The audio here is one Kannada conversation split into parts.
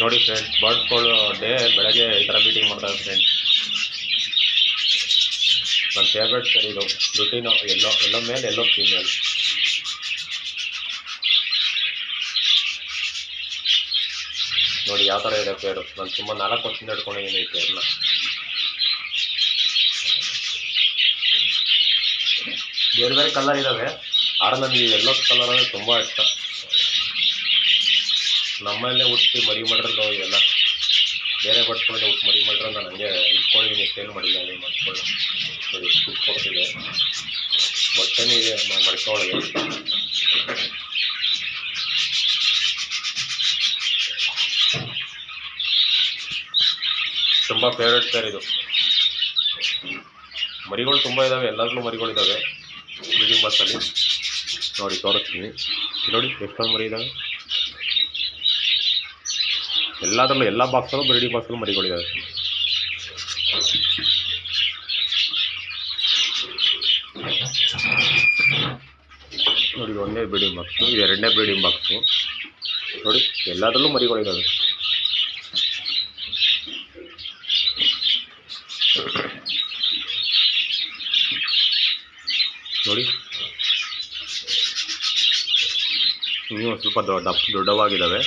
ನೋಡಿ ಫ್ರೆಂಡ್ಸ್ ಬರ್ಡ್ಸ್ಗಳು ಡೇ ಬೆಳಗ್ಗೆ ಈ ಥರ ಮೀಟಿಂಗ್ ಮಾಡ್ತಾರೆ ಫ್ರೆಂಡ್ಸ್ ನನ್ನ ಫೇವ್ರೆಟ್ ಸರ್ ಇದು. Lutino yellow yellow male yellow female ನೋಡಿ ಯಾವ ಥರ ಇದೆ ಪೇರು. ನಾನು ತುಂಬ ನಾಲ್ಕು ವರ್ಷದಿಂದ ಹಿಡ್ಕೊಂಡಿದ್ದೀನಿ ಈ ಪೇರ್ನ ಬೇರೆ ಬೇರೆ ಕಲರ್ ಇದ್ದಾವೆ ಆದರೆ ನನಗೆ ಎಲ್ಲೋ ಕಲರ್ ಅಂದರೆ ತುಂಬ ಇಷ್ಟ. ನಮ್ಮಲ್ಲೇ ಹುಟ್ಟಿ ಮರಿ ಮಾಡಿರೋದು ಇವೆಲ್ಲ ಬೇರೆ ಬಟ್ಕೊಳ್ಳಿ ಹುಟ್ಟು ಮರಿ ಮಾಡಿರೋ ನಾನು ಹಂಗೆ ಇಟ್ಕೊಂಡಿದ್ದೀನಿ ಸೇಲ್ ಮಾಡಿಲ್ಲ ಹಂಗೆ ಮಾಡ್ಕೊಳ್ಳಿ. ನೋಡಿ ದುಡ್ಡು ಕೊಡ್ತಿದೆ ಬಟ್ಟೆನೇ ಇದೆ ಮಡ್ಕೊಳ್ಳಿ ತುಂಬ ಫೇವ್ರೇಟ್ ಸರ್ ಇದು. ಮರಿಗಳು ತುಂಬ ಇದ್ದಾವೆ ಎಲ್ಲದರಲ್ಲೂ ಮರಿಗಳಿದ್ದಾವೆ ಬ್ರೀಡಿಂಗ್ ಬಸ್ಸಲ್ಲಿ ನೋಡಿ, ತೋರಿಸ್ತೀನಿ. ನೋಡಿ, ಎಷ್ಟೊಂದು ಮರಿ ಇದ್ದಾವೆ ಎಲ್ಲದರಲ್ಲೂ ಎಲ್ಲ ಬಾಕ್ಸಲ್ಲೂ ಬ್ರೀಡಿಂಗ್ ಬಾಕ್ಸಲ್ಲೂ ಮರಿಗಳಿದ್ದಾವೆ ನೋಡಿ, ಒಂದೇ ಬ್ರೀಡಿಂಗ್ ಬಾಕ್ಸು ಇದು ಎರಡನೇ ಬ್ರೀಡಿಂಗ್ ಬಾಕ್ಸು ನೋಡಿ, ಎಲ್ಲದರಲ್ಲೂ ಮರಿಗಳಿದ್ದಾವೆ ನೋಡಿ. ಇನ್ನೂ ಸ್ವಲ್ಪ ದೊಡ್ಡ ದೊಡ್ಡವಾಗಿದ್ದಾವೆ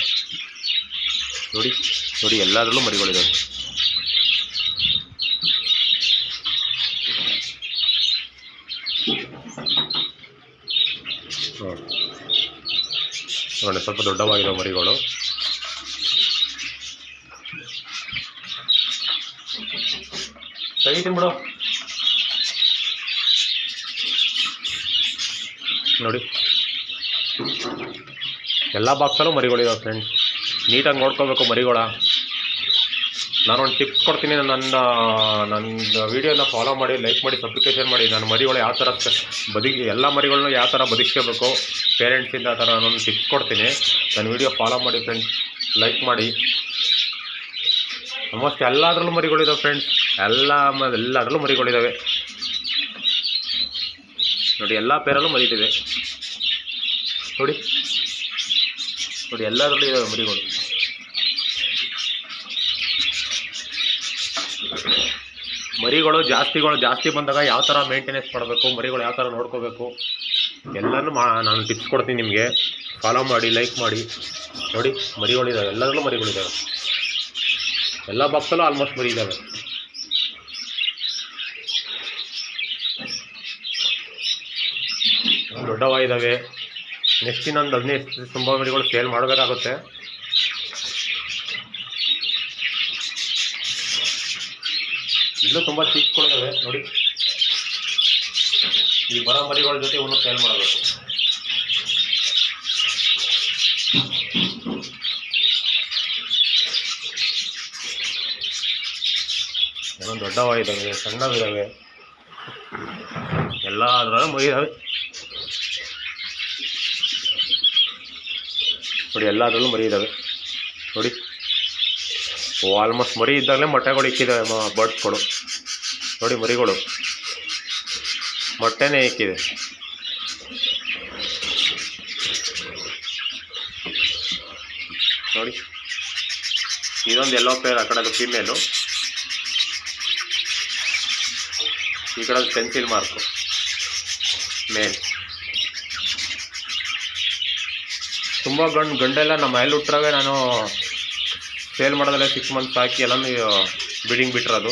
ನೋಡಿ ನೋಡಿ, ಎಲ್ಲದರಲ್ಲೂ ಮರಿಗಳಿದ್ದಾವೆ ನೋಡಿ. ಸ್ವಲ್ಪ ದೊಡ್ಡವಾಗಿರೋ ಮರಿಗಳು. ತೆಗಿತೀನಿ ಬಿಡು ನೋಡಿ. ಎಲ್ಲ ಬಾಕ್ಸಲ್ಲೂ ಮರಿಗಳಿದಾವೆ ಫ್ರೆಂಡ್ಸ್ ನೀಟಾಗಿ ನೋಡ್ಕೋಬೇಕು ಮರಿಗಳ. ನಾನೊಂದು ಟಿಪ್ಸ್ ಕೊಡ್ತೀನಿ, ನನ್ನ ನನ್ನ ವೀಡಿಯೋನ ಫಾಲೋ ಮಾಡಿ ಲೈಕ್ ಮಾಡಿ ಸಬ್ಸ್ಕ್ರಿಪ್ಷನ್ ಮಾಡಿ. ನನ್ನ ಮರಿಗಳು ಯಾವ ಥರ ಬದುಕಿ, ಎಲ್ಲ ಮರಿಗಳನ್ನೂ ಯಾವ ಥರ ಬದುಕಿಸ್ಕೋಬೇಕು ಪೇರೆಂಟ್ಸಿಂದ ಆ ಥರ ನಾನೊಂದು ಟಿಪ್ಸ್ ಕೊಡ್ತೀನಿ. ನನ್ನ ವೀಡಿಯೋ ಫಾಲೋ ಮಾಡಿ ಫ್ರೆಂಡ್ಸ್ ಲೈಕ್ ಮಾಡಿ. ಆಲ್ಮೋಸ್ಟ್ ಎಲ್ಲದರಲ್ಲೂ ಮರಿಗಳಿದ್ದಾವೆ ಫ್ರೆಂಡ್ಸ್ ಎಲ್ಲ ಎಲ್ಲದರಲ್ಲೂ ಮರಿಗಳಿದ್ದಾವೆ ನೋಡಿ, ಎಲ್ಲ ಪೇರಲ್ಲೂ ಮರಿತಿದೆ. ನೋಡಿ. ನೋಡಿ, ಎಲ್ಲದರಲ್ಲೂ ಇದಾವೆ ಮರಿಗಳು. ಮರಿಗಳು ಜಾಸ್ತಿಗಳು ಜಾಸ್ತಿ ಬಂದಾಗ ಯಾವ ಥರ ಮೇಂಟೆನೆನ್ಸ್ ಮಾಡಬೇಕು, ಮರಿಗಳು ಯಾವ ಥರ ನೋಡ್ಕೋಬೇಕು, ಎಲ್ಲನೂ ಮಾ ನಾನು ಟಿಪ್ಸ್ ಕೊಡ್ತೀನಿ ನಿಮಗೆ. ಫಾಲೋ ಮಾಡಿ ಲೈಕ್ ಮಾಡಿ. ನೋಡಿ ಮರಿಗಳಿದ್ದಾವೆ ಎಲ್ಲದರಲ್ಲೂ ಮರಿಗಳಿದ್ದಾವೆ ಎಲ್ಲ ಬಾಕ್ಸಲ್ಲೂ ಆಲ್ಮೋಸ್ಟ್ ಮರಿ ಇದ್ದಾವೆ ದೊಡ್ಡವಾಗಿದ್ದಾವೆ ನೆಕ್ಸ್ಟ್ ಇನ್ನೊಂದು ಹದಿನೈದು ಮರಿಗಳು ಸೇಲ್ ಮಾಡಬೇಕಾಗುತ್ತೆ. ಇಲ್ಲೂ ತುಂಬ ಚಿಕ್ಕಗಳಿದ್ದಾವೆ ನೋಡಿ. ಈ ಬರ ಮರಿಗಳ ಜೊತೆ ಇವನು ಸೇಲ್ ಮಾಡಬೇಕು. ಏನೋ ದೊಡ್ಡವಾಗಿದ್ದಾವೆ ಸಣ್ಣವಿದ್ದಾವೆ ಎಲ್ಲ ಅದರಲ್ಲೂ ಮರಿ ಇದ್ದಾವೆ ನೋಡಿ, ಎಲ್ಲದರಲ್ಲೂ ಮರಿ ಇದ್ದಾವೆ ನೋಡಿ ಆಲ್ಮೋಸ್ಟ್ ಮರಿ ಇದ್ದಾಗಲೇ ಮೊಟ್ಟೆಗಳು ಇಕ್ಕಿದ್ದಾವೆ ಬರ್ಡ್ಸ್ಗಳು ನೋಡಿ, ಮರಿಗಳು. ಮೊಟ್ಟೆನೇ ಇಕ್ಕಿದೆ. ನೋಡಿ, ಇದೊಂದು ಎಲ್ಲೋ ಪೇರ್ ಆ ಕಡೆದು ಫೀಮೇಲು ಈ ಕಡೆ ಪೆನ್ಸಿಲ್ ಮಾರ್ಕು ಮೇಲ್ ತುಂಬ ಗಂಡು ಗಂಡೆಲ್ಲ ನಮ್ಮ ಮನೇಲಿ ಹುಟ್ರಾಗೆ ನಾನು ಸೇಲ್ ಮಾಡೋದಲ್ಲೇ ಸಿಕ್ಸ್ ಮಂತ್ಸ್ ಹಾಕಿ ಎಲ್ಲನೂ ಬಿಡಿಂಗ್ ಬಿಟ್ಟಿರೋದು